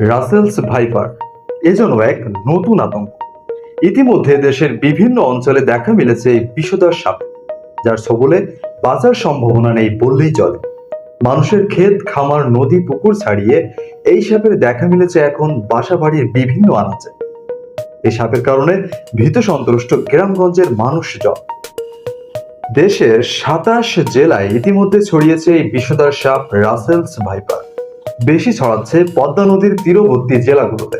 Russell's viper এজন্য এক নতুন আতঙ্ক। ইতিমধ্যে দেশের বিভিন্ন অঞ্চলে দেখা মিলেছে এই বিষধর সাপ, যার সবলে বাঁচার সম্ভাবনা নেই বললেই চলে। মানুষের ক্ষেত, খামার, নদী, পুকুর ছাড়িয়ে এই সাপের দেখা মিলেছে এখন বাসাবাড়ির বিভিন্ন আনাচে। এই সাপের কারণে ভীত সন্ত্রস্ত গ্রামগঞ্জের মানুষজন। দেশের সাতাশ জেলায় ইতিমধ্যে ছড়িয়েছে এই বিষধর সাপ রাসেলস ভাইপার। বেশি ছড়াচ্ছে পদ্মা নদীর তীরবর্তী জেলাগুলোতে।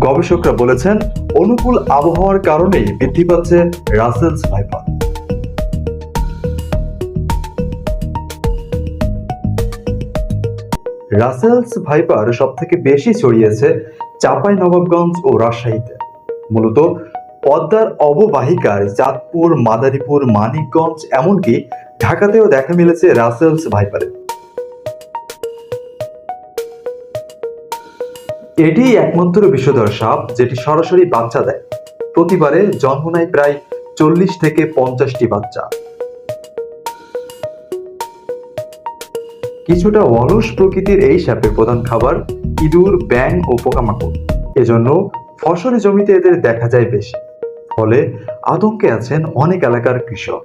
গবেষকরা বলেছেন, অনুকূল আবহাওয়ার কারণেই বৃদ্ধি পাচ্ছে রাসেলস ভাইপার। রাসেলস ভাইপার সব থেকে বেশি ছড়িয়েছে চাপাই নবাবগঞ্জ ও রাজশাহীতে। মূলত পদ্মার অববাহিকার চাঁদপুর মাদারীপুর, মানিকগঞ্জ, এমনকি ঢাকাতেও দেখা মিলেছে রাসেলস ভাইপারে। এটি একমাত্র বিষধর সাপ যেটি সরাসরি বাচ্চা দেয়। প্রতিবারে জন্ম নেয় প্রায় চল্লিশ থেকে পঞ্চাশটি বাচ্চা। কিছুটা অলস প্রকৃতির এই সাপের প্রধান খাবার ইঁদুর ব্যাং ও পোকামাকড়। এজন্য ফসলি জমিতে এদের দেখা যায় বেশি। ফলে আতঙ্কে আছেন অনেক এলাকার কৃষক।